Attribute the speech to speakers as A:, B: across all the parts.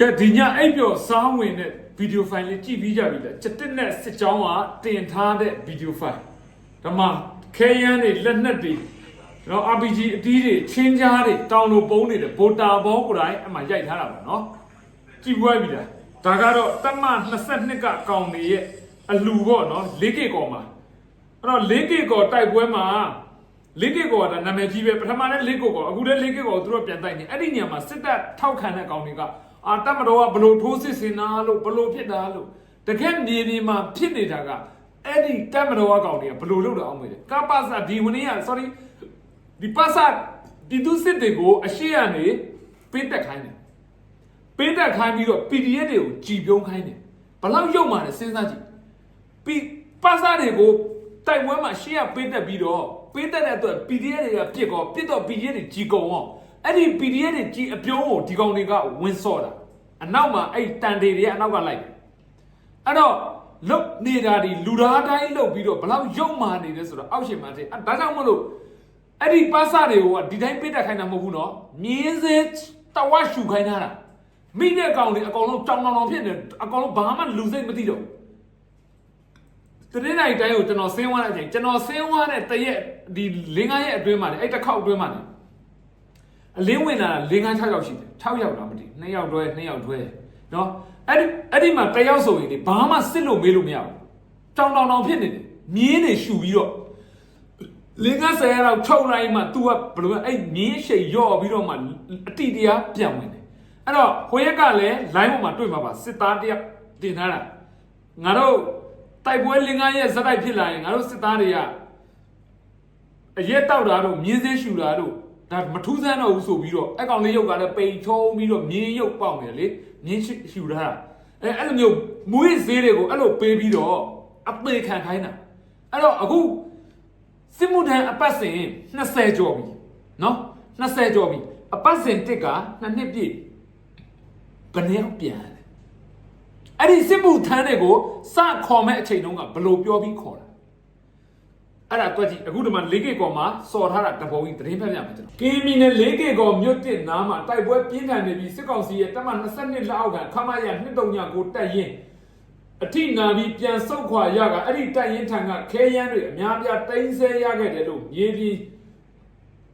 A: ကဲဒီညအိပ်ပျော်စားဝင်တဲ့ဗီဒီယိုဖိုင်လေးကြည့်ပြီးကြပြီလားချက်တက်နဲ့စစ်ကြောင်းကတင်ထားတဲ့ဗီဒီယိုဖိုင်ဒါမှခဲယမ်းတွေလက်နက်တွေကျွန်တော် RPG အတီးတွေချင်းကြားတွေတောင်လိုပုံးနေတယ်ဗိုတာဘောကိုယ်တိုင်အမှရိုက်ထားတာပါနော်ကြည့်ပွဲပြီလားဒါကတော့တမ22ကကောင်နေရဲ့အလူပေါ့နော် 4K ကောမှာအဲ့တော့ 4K ကောတိုက်ပွဲမှာ 4K ကောကဒါနာမည်ကြီးပဲပထမလည်း 4K ကောအခုလည်း 4K ကောကိုသူတို့ပြန်တိုက်နေအဲ့ဒီညမှာစစ်တပ်ထောက်ခံတဲ့ကောင်တွေက အာတမတော်ကဘလို့ထိုးစစ်စင်တာလို့ဘလို့ဖြစ်တာလို့တကယ်မြေပြင်မှာဖြစ်နေတာကအဲ့ဒီတမတော်ကကောင်တွေကဘလို့လုပ်တော့အောင်မေးတယ်ကပ္ပစဒီဝနည်းက sorry ဒီပစဒီသူစစ်တွေကိုအရှိကနေပေးတက်ခိုင်းတယ်ပေးတက်ခိုင်းပြီးတော့ PDF တွေကိုကြည်ပြုံးခိုင်းတယ်ဘလောက်ရုပ်မှလည်းစဉ်းစားကြည့်ပြီးပစတွေကိုတိုက်ပွဲမှာရှေ့ကပေးတက်ပြီးတော့ပေးတက်တဲ့အတွက် PDF တွေကပြစ်ကောပြစ်တော့ PDF တွေကြီးကုန်အောင်အဲ့ဒီ PDF တွေကြီးအပြုံးကိုဒီကောင်တွေကဝင်းစော့တာ အနောက်မှာအဲ့တန်တွေတွေကအနောက်ကလိုက်တယ်အဲ့တော့လုတ်နေတာဒီလူသားတိုင်းလုတ်ပြီးတော့ဘလောက်ရုပ်မာနေတယ်ဆိုတော့အောက်ရှင်မှာတဲ့အဲ့ဒါကြောင့်မလို့အဲ့ဒီပါစတွေကိုကဒီတိုင်းပိတ်တက်ခိုင်းတာမဟုတ်ဘူးနော်မြင်းစဲတဝါရှူခိုင်းထားတာမိတဲ့ကောင်တွေအကောင်လုံးကြောင်တောင်တောင်ဖြစ်နေအကောင်လုံးဘာမှလူစိတ်မသိတော့ဘူးတနေ့တိုင်းတိုင်းကိုကျွန်တော်ဆင်းသွားတဲ့အချိန်ကျွန်တော်ဆင်းသွားတဲ့တရက်ဒီ၄၅ရက်အတွင်းမှာလေအဲ့တစ်ခေါက်အတွင်းမှာလေ အလင်းဝင်လာ၄၅6ယောက်ရှိတယ်6ယောက်တော့မသိ2ယောက်တွဲ2ယောက်တွဲနော်အဲ့ဒီအဲ့ဒီမှာတယောက်ဆိုရင်လေဘာမှစစ်လို့မေးလို့မရဘူးကြောင်တောင်တောင်ဖြစ်နေတယ်မြင်းတွေရှူပြီးတော့လင်းကဆယ်ရောက်ချုပ်လိုက်မှ तू ကဘယ်လိုလဲအဲ့မြင်းရှိန်ရော့ပြီးတော့မှအတိတရားပြန်ဝင်တယ်အဲ့တော့ခွေးရက်ကလည်း line ပေါ်မှာတွေ့မှာပါစစ်သားတယောက်တင်ထားတာငါတို့တိုက်ပွဲလင်းကားရဲ့ဇက်တိုက်ဖြစ်လာရင်ငါတို့စစ်သားတွေကအရက်တောက်တာတို့မြင်းသေးရှူတာတို့ ဒါမထူးဆန်းတော့ဘူးဆိုပြီးတော့အကောင်လေးရုပ်ကလည်းပိန်ချုံပြီးတော့မြင်းရုပ်ပေါက်နေတယ်လေမြင်းရှူထားတာအဲအဲ့လိုမျိုးမွေးဈေးတွေကိုအဲ့လိုပေးပြီးတော့အသေးခံခိုင်းတာအဲ့တော့အခုစစ်မှုထမ်းအပတ်စဉ်20ကျော်ပြီနော်20ကျော်ပြီအပတ်စဉ်တစ်ကနှစ်နှစ်ပြည့်ဘယ်နှယောက်ပြန်လဲအဲ့ဒီစစ်မှုထမ်းတွေကိုစခေါ်မဲ့အချိန်တုန်းကဘယ်လိုပြောပြီးခေါ်တာ အဲ့ဒါတွက်ကြည့်အခုဒီမှာ 4K ကော်မှာစော်ထားတာတပုံကြီးသတင်းဖတ်ပြမယ်ကျွန်တော်ကင်းမီနဲ့ 4K ကော်မြို့တစ်နားမှာတိုက်ပွဲပြင်းထန်နေပြီးစစ်ကောင်စီရဲ့တပ်မ22လက်အောက်ကခမရ239ကိုတက်ရင်အထိနာပြီးပြန်ဆုတ်ခွာရကအဲ့ဒီတိုက်ရင်ထံကခဲယမ်းတွေအများပြားတင်းဆဲရခဲ့တယ်လို့မြေပြီး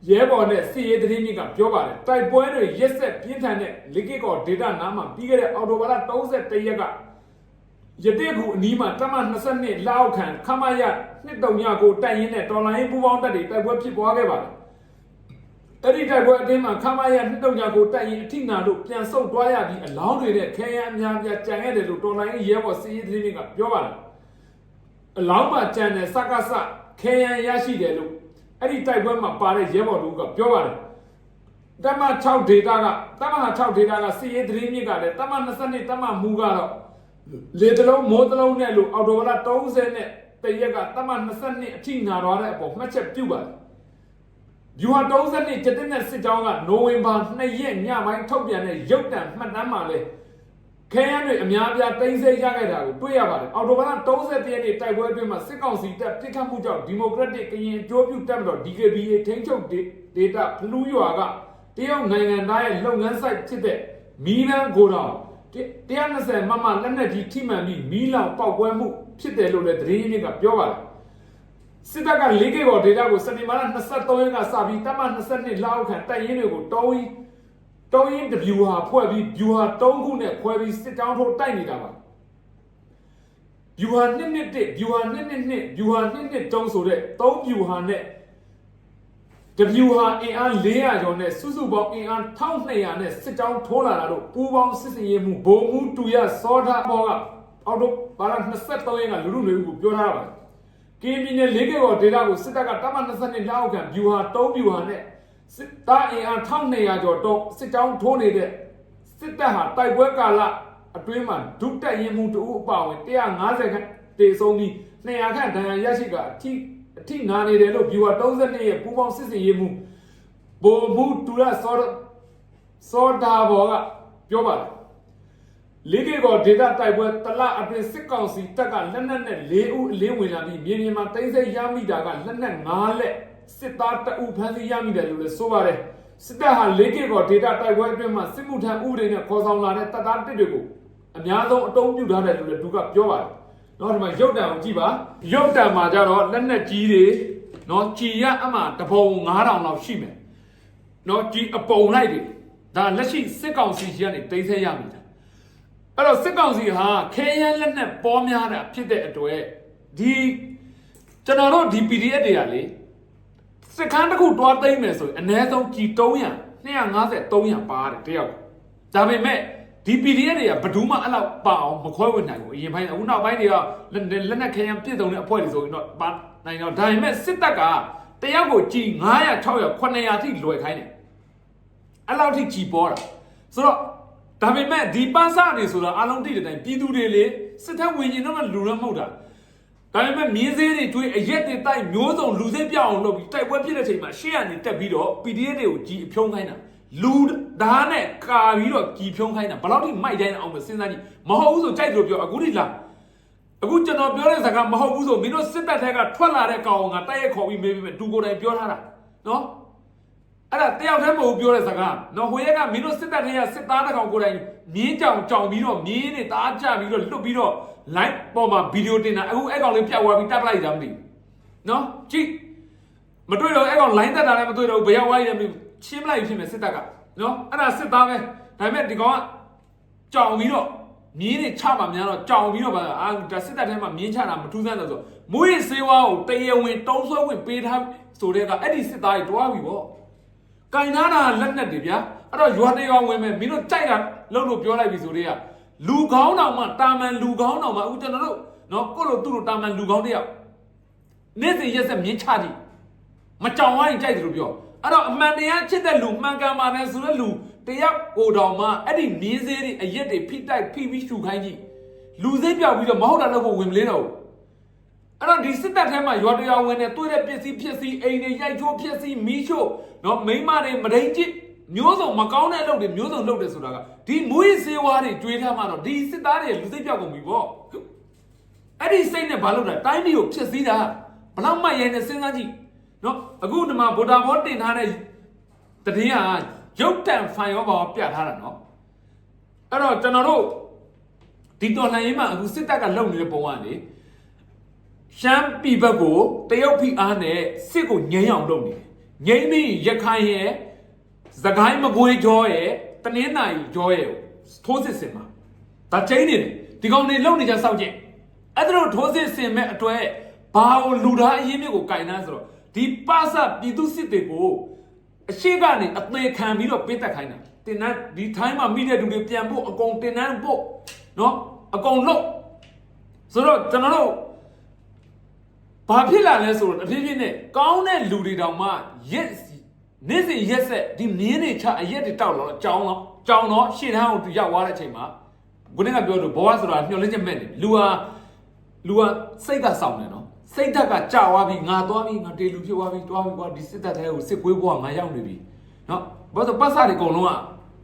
A: ရဲဘော်နဲ့စီရဲသတင်းမြစ်ကပြောပါတယ်တိုက်ပွဲတွေရက်ဆက်ပြင်းထန်တဲ့လစ်ကစ်ကောဒေတာနားမှာပြီးခဲ့တဲ့အော်တိုဘာလ31ရက်က ရတဲ့ကူအနီးမှာတမ22လောက်ခံခမရနှစ်တုံညကိုတိုက်ရင်နဲ့တော်လိုင်းပူပေါင်းတက်တွေတိုက်ပွဲဖြစ်ပွားခဲ့ပါတယ်အဲ့ဒီတိုက်ပွဲအတင်းမှာခမရနှစ်တုံညကိုတိုက်ရင်အထိနာလို့ပြန်ဆုတ်သွားရပြီးအလောင်းတွေနဲ့ခဲယမ်းအများပြားကြံခဲ့တယ်လို့တော်လိုင်းရဲဘော်စီရဲသတင်းမြစ်ကပြောပါတယ်အလောင်းမှာကြံတဲ့စကားစခဲယံရရှိတယ်လို့အဲ့ဒီတိုက်ပွဲမှာပါတဲ့ရဲဘော်တို့ကပြောပါတယ်တမ6ဒေတာကတမ6ဒေတာကစီရေးသတင်းမြစ်ကလည်းတမ22တမမူကတော့ လေတလုံးမိုးတလုံးနဲ့လို့အော်တိုဝလာ30နဲ့တရက်ကတမ22အထိနာသွားတဲ့အပေါ်မှတ်ချက်ပြုပါတယ်ယူဟာ32ကျတဲ့နဲ့စစ်ကြောင်းကနိုဝင်ဘာ2ရက်ညပိုင်းထုတ်ပြန်တဲ့ရုပ်တံမှတ်တမ်းမှာလဲခဲယမ်းတွေအများပြားတိမ့်ဆိတ်ရခဲ့တာကိုတွေ့ရပါတယ်အော်တိုဘာလ30ရက်နေ့တိုက်ပွဲအတွင်းမှာစစ်ကောင်စီတပ်ပြစ်ခတ်မှုကြောင့်ဒီမိုကရက်တစ်ကရင်အကျိုးပြုတပ်မတော် DKBA ထိန်းချုပ်ဒေတာဖလူးရွာကတရုတ်နိုင်ငံသားရဲ့လုပ်ငန်းဆိုင်ဖြစ်တဲ့မီလန်ဂိုဒေါ 120မမလက်နက်ကြီးထိမှန်ပြီးမီလောင်ပောက်ကွဲမှုဖြစ်တယ်လို့လည်းသတင်းရင်းကပြောပါတယ်စစ်တပ်က၄ကီဘောဒေတာကိုစက်တင်ဘာလ23ရက်ကစပြီးတပ်မ22လောက်ခန့်တိုက်ရင်တွေကိုတောင်းပြီးတောင်းရင်တဗျူဟာဖွဲ့ပြီးဗျူဟာ3ခုနဲ့ခွဲပြီးစစ်တောင်းထိုးတိုက်နေတာပါဗျူဟာ1နှစ်1ဗျူဟာ2နှစ်2ဗျူဟာ2နှစ်3ဆိုတဲ့3ဗျူဟာနဲ့ တဗျူဟာအင်အား400ကျော်နဲ့စုစုပေါင်းအင်အား1200နဲ့စစ်တောင်းထိုးလာတာတို့ပူးပေါင်းစစ်စင်ရေးမှုဘုံမှုတူရစောထားဘောကအောက်တော့ဘာလ23ရက်ကလူလူမျိုးကိုပြောထားတာပါကင်းပြည်နယ်၄ကဘောဒေတာကိုစစ်တပ်ကတပ်မ22လောက်ခံဗျူဟာ3ဗျူဟာနဲ့စစ်သားအင်အား1200ကျော်တော့စစ်ကြောင်းထိုးနေတဲ့စစ်တပ်ဟာတိုက်ပွဲကာလအတွင်းမှာဒုတက်ရင်မှုတူအပါဝင်150ခန့်တေဆုံးပြီး200ခန့်ဒဏ်ရာရရှိကအထိ အထိနာနေတယ်လို့ဗျူဟာ32ရဲ့ပူးပေါင်းစစ်စင်ရေးမှုဘိုမှုတူရစောစောဒါဘောကပြောပါတယ်လေးကေကောဒေတာတိုက်ပွဲတလအတွင်းစစ်ကောင်စီတပ်ကလက်နက်နဲ့၄ဦးအလင်းဝင်လာပြီးမြေပြင်မှာတိမ့်ဆိတ်ရမိတာကလက်နက်၅လက်စစ်သားတအုပ်ဖမ်းဆီးရမိတယ်လို့လည်းဆိုပါတယ်စစ်တပ်ဟာ၄ကီကောဒေတာတိုက်ပွဲအတွင်းမှာစစ်မှုထမ်းဥပဒေနဲ့ခေါ်ဆောင်လာတဲ့တပ်သားတစ်တွေကိုအများဆုံးအတုံးပြုထားတယ်လို့လည်းသူကပြောပါတယ်။ နော်ဒီမှာရုပ်တံကိုကြည့်ပါရုပ်တံမှာကြတော့လက်နက်ကြီးတွေနော်ကြည်ရအမှတပုံ9000လောက်ရှိမယ်။နော်ကြည်အပုံလိုက်တွေဒါလက်ရှိစစ်ကောင်စီကြီးကနေတိတ်ဆက်ရမိတာ။အဲ့တော့စစ်ကောင်စီဟာခဲယမ်းလက်နက်ပေါ်များတာဖြစ်တဲ့အတွက်ဒီကျွန်တော်တို့ဒီ PDF တွေကလေစစ်ခန်းတစ်ခုတွားသိမ့်မယ်ဆိုရင်အနည်းဆုံးကြည်300 250 300ပါတယ်တယောက်ဒါပေမဲ့ ဒီ PDF တွေကဘယ်သူမှအဲ့လောက်ပါအောင်မခွဲဝေနိုင်ဘူးအရင်ပိုင်းအခုနောက်ပိုင်းတွေကလက်လက်နက်ခဲယမ်းပြည့်စုံတဲ့အဖွဲ့တွေဆိုရင်တော့ပါနိုင်တော့ဒါပေမဲ့စစ်တပ်ကတယောက်ကိုကြည်900 600 900ထိလွယ်ခိုင်းတယ်အဲ့လောက်ထိကြည်ပေါ်တာဆိုတော့ဒါပေမဲ့ဒီပန်းစနေဆိုတာအလုံးတိတဲ့တိုင်းပြည်သူတွေလေစစ်တပ်ဝင်ရင်တော့လူတော့မဟုတ်တာဒါပေမဲ့မြင်းသေးတွေတွေးအရက်တွေတိုက်မျိုးစုံလူစိတ်ပြောင်းအောင်လုပ်ပြီးတိုက်ပွဲဖြစ်တဲ့ချိန်မှာရှေ့ကနေတက်ပြီးတော့ PDF တွေကိုကြီးအဖြုံးခိုင်းတာ လူဓာတ်နဲ့ကာပြီးတော့ကြီးဖြုံးခိုင်းတာဘယ်လောက်ထိမိုက်တိုင်းအောင်မစဉ်းစားကြည့်မဟုတ်ဘူးဆိုကြိုက်လို့ပြောအခုထိလားအခုကျွန်တော်ပြောတဲ့စကားမဟုတ်ဘူးဆိုမင်းတို့စစ်တပ်ထက်ကထွက်လာတဲ့ကောင်ကတိုက်ရိုက်ခေါ်ပြီးမေးပြီးတူကိုယ်တိုင်ပြောထားတာနော်အဲ့ဒါတယောက်တည်းမဟုတ်ပြောတဲ့စကားနော်ဟိုရက်ကမင်းတို့စစ်တပ်ထက်ကစစ်သားတစ်ကောင်ကိုယ်တိုင်မြင်းကြောင်ကြောင်ပြီးတော့မြင်းနဲ့တားကြပြီးတော့လွတ်ပြီးတော့ live ပေါ်မှာဗီဒီယိုတင်တာအခုအဲ့ကောင်လေးပြောက်သွားပြီးတက်ပလိုက်တာမသိဘူးနော်ကြည့်မတွေ့တော့အဲ့ကောင် line တက်တာလည်းမတွေ့တော့ဘူးဘယ်ရောက်သွားရလဲမသိဘူး ချင်းမလိုက်ဖြစ်မယ်စစ်တပ်ကနော်အဲ့ဒါစစ်သားပဲဒါပေမဲ့ဒီကောင်ကကြောင်ပြီးတော့မြင်းနဲ့ချပါများတော့ကြောင်ပြီးတော့ဗာအာဒါစစ်တပ်ထဲမှာမြင်းချတာမထူးဆန်းတော့ဆိုမွေးစေဝါကိုတရေဝင်တုံးဆွဲဝင်ပေးထားဆိုတဲ့ကအဲ့ဒီစစ်သားတွေတွားပြီပေါ့ကင်နာတာလက်နက်တွေဗျာအဲ့တော့ရွာတရွာဝင်မယ်မင်းတို့ကြိုက်တာလုံးလို့ပြောလိုက်ပြီဆိုတော့ကလူကောင်းတော်မှတာမန်လူကောင်းတော်မှအခုကျွန်တော်တို့နော်ကိုလိုသူ့လိုတာမန်လူကောင်းတယောက်နေ့စဉ်ရက်ဆက်မြင်းချကြည့်မကြောင်ဝိုင်းကြိုက်တယ်လို့ပြော အဲ့တော့အမှန်တရားချစ်တဲ့လူမှန်ကန်ပါတယ်ဆိုတဲ့လူတယောက်ကိုတော်မှအဲ့ဒီမြင်းစေးတွေအရက်တွေဖိတိုက်ဖိပြီးရှူခိုင်းကြည့်လူစိတ်ပြောက်ပြီးတော့မဟုတ်တာတော့ကိုဝင်မလေးတော့ဘူးအဲ့တော့ဒီစစ်တပ်ထဲမှာရွာတရွာဝင်နေတွေ့တဲ့ပစ္စည်းဖြစ်စီအိမ်တွေရိုက်ချိုးဖြစ်စီမီးရှို့နော်မိန်းမတွေမဒိန်ကြည့်မျိုးစုံမကောင်းတဲ့အလုပ်တွေမျိုးစုံလုပ်တယ်ဆိုတာကဒီမွေးစေဝါတွေကြွေးထားမှတော့ဒီစစ်သားတွေလူစိတ်ပြောက်ကုန်ပြီပေါ့အဲ့ဒီစိတ်နဲ့ဘာလုပ်တာတိုင်းပြည်ကိုဖြစ်စည်းတာဘလောက်မှရဲနေစဉ်းစားကြည့် နော်အခုဒီမှာဗိုလ်တာဘောတင်ထားတဲ့တည်င်းကရုပ်တံဖိုင်ရောပါပြထားတာနော်အဲ့တော့ကျွန်တော်တို့ဒီတော်လှန်ရေးမှာအခုစစ်တပ်ကလုပ်နေတဲ့ပုံကလေရှမ်းပြည်ဘက်ကိုတရုတ်ဖိအားနဲ့စစ်ကိုငြိမ်းအောင်လုပ်နေတယ်ငြိမ်းပြီးရခိုင်ရဲ့သခိုင်းမကွေးကြောရဲ့တနင်္သာရီကြောရဲ့ထိုးစစ်ဆင်မှာဒါချင်းနေတယ်ဒီကောင်တွေလုံနေကြစောက်ကျင်အဲ့ဒါတို့ထိုးစစ်ဆင်မဲ့အတွေ့ဘာကိုလူသားအရင်းမြစ်ကိုကင်နှမ်းဆိုတော့ ဒီပါစပြည်သူစစ်တွေကိုအရှိကနေအသေးခံပြီးတော့ပေးတက်ခိုင်းတာတင်နန်းဒီထိုင်းမှာမိတဲ့လူတွေပြန်ဖို့အကုန်တင်နန်းဖို့နော်အကုန်လို့ဆိုတော့ကျွန်တော်တို့ဘာဖြစ်လာလဲဆိုတော့အဖြစ်ဖြစ်နဲ့ကောင်းတဲ့လူတွေတောင်မှရက်နေ့စဉ်ရက်ဆက်ဒီမြင်းတွေချအရက်တွေတောက်တော့ကြောင်းတော့ကြောင်းတော့ရှေ့တန်းကိုသူရောက်သွားတဲ့အချိန်မှာခုနကပြောလို့ဘဝဆိုတာမျောလင့်ချက်မဲ့တယ်လူဟာလူဟာစိတ်ကစောင့်တယ်နော် စိတ်ဓာတ်ကကြာသွားပြီငါသွားပြီငါတေလူဖြစ်သွားပြီသွားပြီကွာဒီစစ်တပ်ထဲကိုစစ်ကွေးဘဝငါရောက်နေပြီနော်ဘာလို့ပတ်စတွေအကုန်လုံး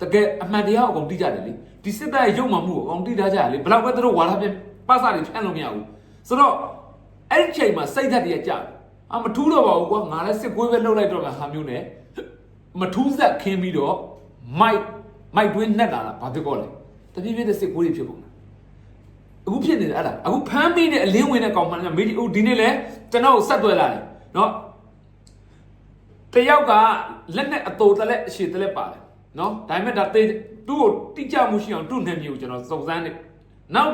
A: ကတကယ်အမှန်တရားကိုအကုန်တိကြတယ်လေဒီစစ်တပ်ရဲ့ရုပ်မှမှုကိုအကုန်တိထားကြတယ်လေဘယ်တော့ပဲသူတို့ဝါလာပြပတ်စတွေဖြန့်လို့မရဘူးဆိုတော့အဲ့ဒီချိန်မှာစိတ်ဓာတ်တွေကကြာတယ်အမထူးတော့ပါဘူးကွာငါလည်းစစ်ကွေးပဲလှုပ်လိုက်တော့မှဟာမျိုးနဲ့မထူးဆက်ခင်းပြီးတော့မိုက်မိုက်တွင်းနှက်လာတာဘာဖြစ်ကောလဲတပြည့်ပြည့်တဲ့စစ်ကွေးတွေဖြစ်ကုန်တာ အခုဖြစ်နေတယ်အဲ့ဒါအခုဖမ်းပြီးတဲ့အလင်းဝင်တဲ့ကောင်မှလည်းမေဒီအိုဒီနေ့လဲကျွန်တော်ဆက်သွယ်လာတယ်နော်တယောက်ကလက်နဲ့အတူတလက်အရှိတလက်ပါတယ်နော်ဒါပေမဲ့ဒါတေသူ့ကိုတိကျမှုရှိအောင်သူ့နာမည်ကိုကျွန်တော်စုံစမ်းနေနောက်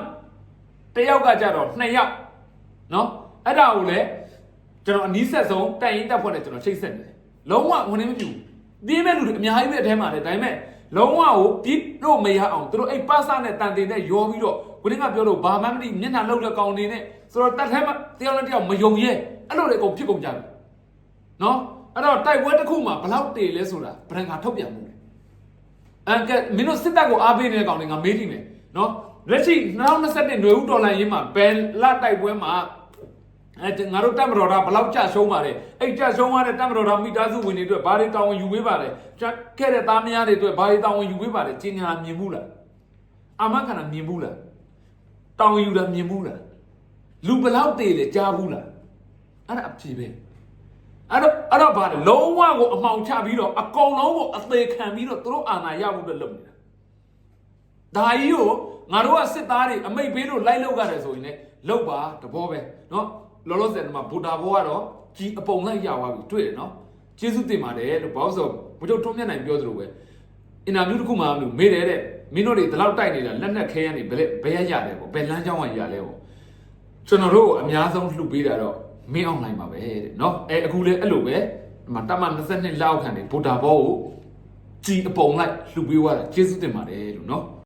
A: တယောက်ကကြတော့နှစ်ယောက်နော်အဲ့ဒါကိုလည်းကျွန်တော်အနီးဆက်ဆုံးတိုင်ရင်တက်ဖွဲ့နဲ့ကျွန်တော်ချိတ်ဆက်နေတယ်လုံးဝဝင်နေမပြူပြင်းမဲ့လူတွေအများကြီးပဲအထဲမှာလေဒါပေမဲ့လုံးဝကိုပြစ်တော့မရအောင်သူတို့အဲ့ပါစနဲ့တန်တင်နဲ့ရောပြီးတော့ ကိုင်းကပြောလို့ဘာမှမသိမျက်နှာလောက်တဲ့ကောင်နေနဲ့ဆိုတော့တတ်ထဲမှာတယောက်နဲ့တယောက်မယုံရဲအဲ့လိုလေအကုန်ဖြစ်ကုန်ကြတယ်နော်အဲ့တော့တိုက်ပွဲတစ်ခုမှာဘလောက်တေလဲဆိုတာဗရန်ကထုတ်ပြန်မှုလေအန်ကမင်းတို့စစ်တပ်ကိုအားပေးနေတဲ့ကောင်တွေငါမေးကြည့်မယ်နော်လက်ရှိ2021နွေဦးဒေါ်လာရင်းမှာဘယ်လတိုက်ပွဲမှာအဲငါတို့တက်မတော်တာဘလောက်ကြရှုံးပါလဲအဲ့ကြရှုံးရတဲ့တက်မတော်တာမိသားစုဝင်တွေအတွက်ဘာတွေတောင်းဝင်ယူပေးပါလဲကြက်ခဲ့တဲ့သားမယားတွေအတွက်ဘာတွေတောင်းဝင်ယူပေးပါလဲကျင်ညာမြင်ဘူးလားအာမခန္ဓာမြင်ဘူးလား တောင်းဝင်ယူတာမြင်ဘူးလားလူဘလောက်တေလဲကြားဘူးလားအဲ့ဒါအဖြေပဲ အဲ့တော့အဲ့တော့ဗါတယ်လုံးဝကိုအမှောင်ချပြီးတော့အကုန်လုံးကိုအသေးခံပြီးတော့သူတို့အာဏာရဖို့အတွက်လုပ်နေတာဒါကြီးကိုငါတို့ကစစ်သားတွေအမိတ်ပေးလို့လိုက်လောက်ရတယ်ဆိုရင်လည်းလောက်ပါတဘောပဲเนาะလောလောဆယ်မှာဘူတာဘောကတော့ကြီးအပုံလိုက်ရသွားပြီတွေ့တယ်เนาะကျေးဇူးတင်ပါတယ်လို့ဘောက်ဆိုဘုတို့ထုံးမြတ်နိုင်ပြောသလိုပဲ အင်တာဗျူးတစ်ခုမှမလို့မေးတယ်တဲ့မင်းတို့တွေဒီလောက်တိုက်နေတာလက်နက်ခဲရနေဘယ်ဘယ်ရရတယ်ပေါ့ဘယ်လမ်းကြောင်းကရလဲပေါ့ ကျွန်တော်တို့ကိုအများဆုံးလှုပ်ပေးတာတော့မင်းအောင်နိုင်ပါပဲတဲ့เนาะအဲအခုလည်းအဲ့လိုပဲဒီမှာတမ22လောက်ခံနေဗိုတာဘောကိုကြည်အပုံလိုက်လှုပ်ပေးသွားတာကျေးဇူးတင်ပါတယ်လို့เนาะ